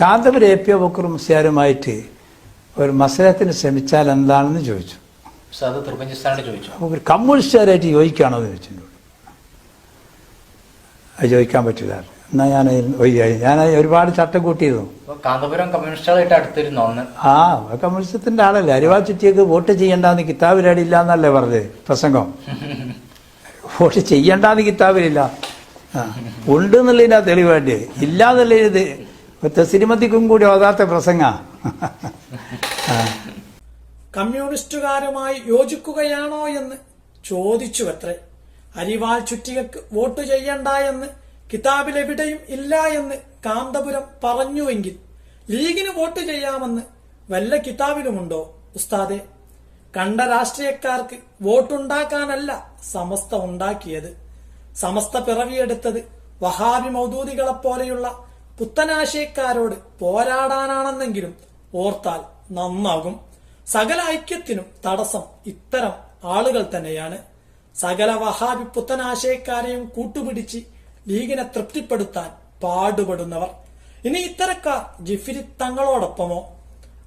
Kanthapuram A P ബക്കറും മുസ്ലിയാരുമായിട്ട് ഒരു മത്സരത്തിന് ശ്രമിച്ചാൽ എന്താണെന്ന് ചോദിച്ചു. ഒരു കമ്മ്യൂണിസ്റ്റുകാരായിട്ട് യോജിക്കുകയാണോ എന്ന് ചോദിച്ചിട്ടുണ്ട് അത് ചോദിക്കാൻ പറ്റില്ല. എന്നാൽ ഞാൻ ഞാൻ ഒരുപാട് ചട്ടം കൂട്ടിയിരുന്നു. കാന്തപുരം കമ്മ്യൂണിസ്റ്റുകളായിട്ട് അടുത്തിരുന്നു അന്ന്? ആ കമ്മ്യൂണിസത്തിന്റെ ആളല്ലേ. അരിവാൾ ചുറ്റിയൊക്കെ വോട്ട് ചെയ്യണ്ടെന്ന് കിതാബിലടി ഇല്ല എന്നല്ലേ പറഞ്ഞത് പ്രസംഗം. വോട്ട് ചെയ്യണ്ടെന്ന് കിതാബിലില്ല. ഉണ്ട് എന്നുള്ളതിനാ തെളിവേണ്ടി ഇല്ല എന്നുള്ളത് തെസിരിമത്തിക്കും കൂടി ഓതാത്ത പ്രസംഗ. കമ്മ്യൂണിസ്റ്റുകാരുമായി യോജിക്കുകയാണോ എന്ന് ചോദിച്ചുവത്രേ. അരിവാൾ ചുറ്റികക്ക് വോട്ട് ചെയ്യണ്ട എന്ന് കിതാബിലെവിടെയും ഇല്ല എന്ന് കാന്തപുരം പറഞ്ഞുവെങ്കിൽ ലീഗിന് വോട്ട് ചെയ്യാമെന്ന് വല്ല കിതാബിലുമുണ്ടോ ഉസ്താദെ? കണ്ട രാഷ്ട്രീയക്കാർക്ക് വോട്ടുണ്ടാക്കാനല്ല സമസ്ത ഉണ്ടാക്കിയത്. സമസ്ത പിറവിയെടുത്തത് വഹാബി മൗദൂദികളെപ്പോലെയുള്ള പുത്തനാശയക്കാരോട് പോരാടാനാണെന്നെങ്കിലും ഓർത്താൽ നന്നാകും. സകല ഐക്യത്തിനും തടസ്സം ഇത്തരം ആളുകൾ തന്നെയാണ്. സകല വഹാബി പുത്തനാശയക്കാരെയും കൂട്ടുപിടിച്ച് ലീഗിനെ തൃപ്തിപ്പെടുത്താൻ പാടുപെടുന്നവർ. ഇനി ഇത്തരക്കാർ ജിഫിരി തങ്ങളോടൊപ്പമോ?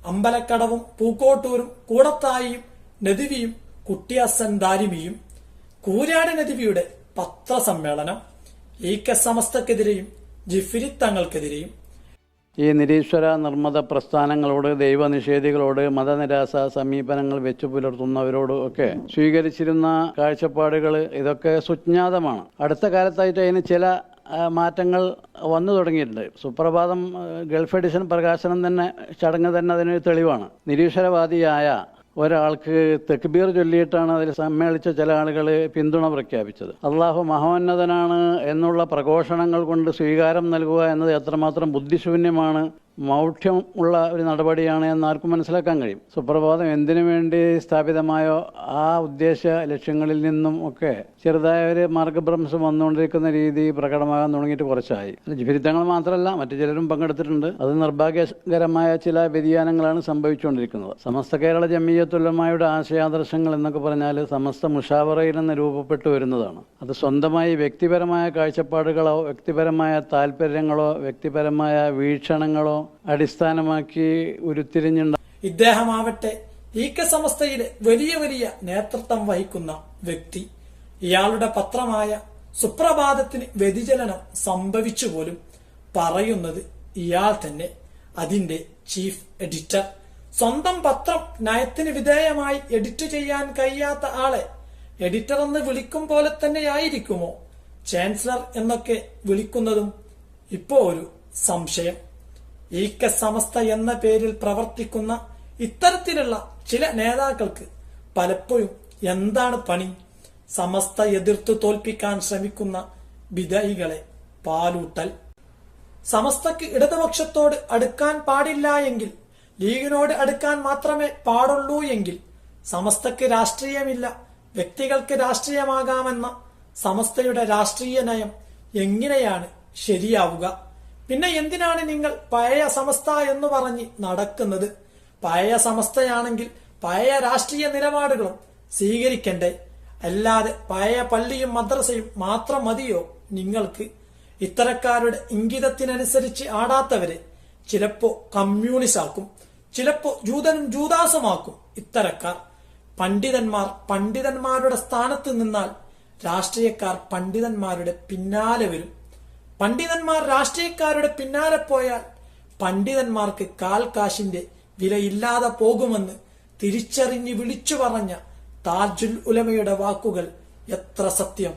അമ്പലക്കടവും പൂക്കോട്ടൂരും കൂടത്തായിയും നദിവിയും കുട്ടിയസൻ ദാരിമിയും. കൂരാട് നദിവിയുടെ പത്രസമ്മേളനം. ഈ കെ സമസ്തക്കെതിരെയും ജിഫിരി തങ്ങൾക്കെതിരെയും ഈ നിരീശ്വര നിർമ്മത പ്രസ്ഥാനങ്ങളോട് ദൈവനിഷേധികളോട് മതനിരാസ സമീപനങ്ങൾ വെച്ചു പുലർത്തുന്നവരോട് ഒക്കെ സ്വീകരിച്ചിരുന്ന കാഴ്ചപ്പാടുകൾ ഇതൊക്കെ സുജ്ഞാതമാണ്. അടുത്ത കാലത്തായിട്ട് അതിന് ചില മാറ്റങ്ങൾ വന്നു തുടങ്ങിയിട്ടുണ്ട്. സുപ്രഭാതം ഗൾഫ് എഡിഷൻ പ്രകാശനം തന്നെ ചടങ്ങ് തന്നെ അതിനൊരു തെളിവാണ്. നിരീശ്വരവാദിയായ ഒരാൾക്ക് തെക്ബീർ ചൊല്ലിയിട്ടാണ് അതിൽ സമ്മേളിച്ച ചില ആളുകൾ പിന്തുണ പ്രഖ്യാപിച്ചത്. അള്ളാഹു മഹോന്നതനാണ് എന്നുള്ള പ്രഘോഷണങ്ങൾ കൊണ്ട് സ്വീകാരം നൽകുക എന്നത് എത്രമാത്രം ബുദ്ധിശൂന്യമാണ് മൗഢ്യം ഉള്ള ഒരു നടപടിയാണ് എന്ന് ആർക്കും മനസ്സിലാക്കാൻ കഴിയും. സുപ്രഭാതം എന്തിനു വേണ്ടി സ്ഥാപിതമായോ ആ ഉദ്ദേശ ലക്ഷ്യങ്ങളിൽ നിന്നും ഒക്കെ ചെറുതായ ഒരു മാർഗഭ്രംശം വന്നുകൊണ്ടിരിക്കുന്ന രീതി പ്രകടമാകാൻ തുടങ്ങിയിട്ട് കുറച്ചായി. വിരുദ്ധങ്ങൾ മാത്രമല്ല മറ്റു ചിലരും പങ്കെടുത്തിട്ടുണ്ട്. അത് നിർഭാഗ്യകരമായ ചില വ്യതിയാനങ്ങളാണ് സംഭവിച്ചുകൊണ്ടിരിക്കുന്നത്. സമസ്ത കേരള ജമീയത്തുലമായുടെ ആശയാദർശങ്ങൾ എന്നൊക്കെ പറഞ്ഞാൽ സമസ്ത മുഷാവറയിൽ നിന്ന് രൂപപ്പെട്ടു വരുന്നതാണ്. അത് സ്വന്തമായി വ്യക്തിപരമായ കാഴ്ചപ്പാടുകളോ വ്യക്തിപരമായ താല്പര്യങ്ങളോ വ്യക്തിപരമായ വീക്ഷണങ്ങളോ അടിസ്ഥാനമാക്കി ഉരുത്തിരിഞ്ഞുണ്ട ഇദ്ദേഹമാവട്ടെ ഈക്ക സമസ്തയിലെ വലിയ വലിയ നേതൃത്വം വഹിക്കുന്ന വ്യക്തി. ഇയാളുടെ പത്രമായ സുപ്രഭാതത്തിന് വ്യതിചലനം സംഭവിച്ചു പോലും പറയുന്നത് ഇയാൾ തന്നെ. അതിന്റെ ചീഫ് എഡിറ്റർ സ്വന്തം പത്രം നയത്തിന് വിധേയമായി എഡിറ്റ് ചെയ്യാൻ കഴിയാത്ത ആളെ എഡിറ്റർ എന്ന് വിളിക്കും പോലെ തന്നെയായിരിക്കുമോ ചാൻസലർ എന്നൊക്കെ വിളിക്കുന്നതും ഇപ്പോ ഒരു സംശയം. ഈക്ക സമസ്ത എന്ന പേരിൽ പ്രവർത്തിക്കുന്ന ഇത്തരത്തിലുള്ള ചില നേതാക്കൾക്ക് പലപ്പോഴും എന്താണ് പണി? സമസ്ത എതിർത്ത് തോൽപ്പിക്കാൻ ശ്രമിക്കുന്ന വിധയികളെ പാലൂട്ടൽ. സമസ്തക്ക് ഇടതുപക്ഷത്തോട് അടുക്കാൻ പാടില്ല എങ്കിൽ ലീഗിനോട് അടുക്കാൻ മാത്രമേ പാടുള്ളൂ എങ്കിൽ സമസ്തക്ക് രാഷ്ട്രീയമില്ല വ്യക്തികൾക്ക് രാഷ്ട്രീയമാകാമെന്ന സമസ്തയുടെ രാഷ്ട്രീയ നയം എങ്ങനെയാണ് ശരിയാവുക? പിന്നെ എന്തിനാണ് നിങ്ങൾ പഴയ സമസ്ത എന്ന് പറഞ്ഞ് നടക്കുന്നത്? പഴയ സമസ്തയാണെങ്കിൽ പഴയ രാഷ്ട്രീയ നിലപാടുകളും സ്വീകരിക്കണ്ടേ? അല്ലാതെ പഴയ പള്ളിയും മദ്രസയും മാത്രം മതിയോ നിങ്ങൾക്ക്? ഇത്തരക്കാരുടെ ഇംഗിതത്തിനനുസരിച്ച് ആടാത്തവരെ ചിലപ്പോ കമ്മ്യൂണിസാക്കും ചിലപ്പോ ജൂതനും ജൂദാസുമാക്കും ഇത്തരക്കാർ. പണ്ഡിതന്മാർ പണ്ഡിതന്മാരുടെ സ്ഥാനത്ത് നിന്നാൽ രാഷ്ട്രീയക്കാർ പണ്ഡിതന്മാരുടെ പിന്നാലെ വരും. പണ്ഡിതന്മാർ രാഷ്ട്രീയക്കാരുടെ പിന്നാലെ പോയാൽ പണ്ഡിതന്മാർക്ക് കാൽകാശിന്റെ വിലയില്ലാതെ പോകുമെന്ന് തിരിച്ചറിഞ്ഞ് വിളിച്ചു പറഞ്ഞ താജുൽ ഉലമയുടെ വാക്കുകൾ എത്ര സത്യം?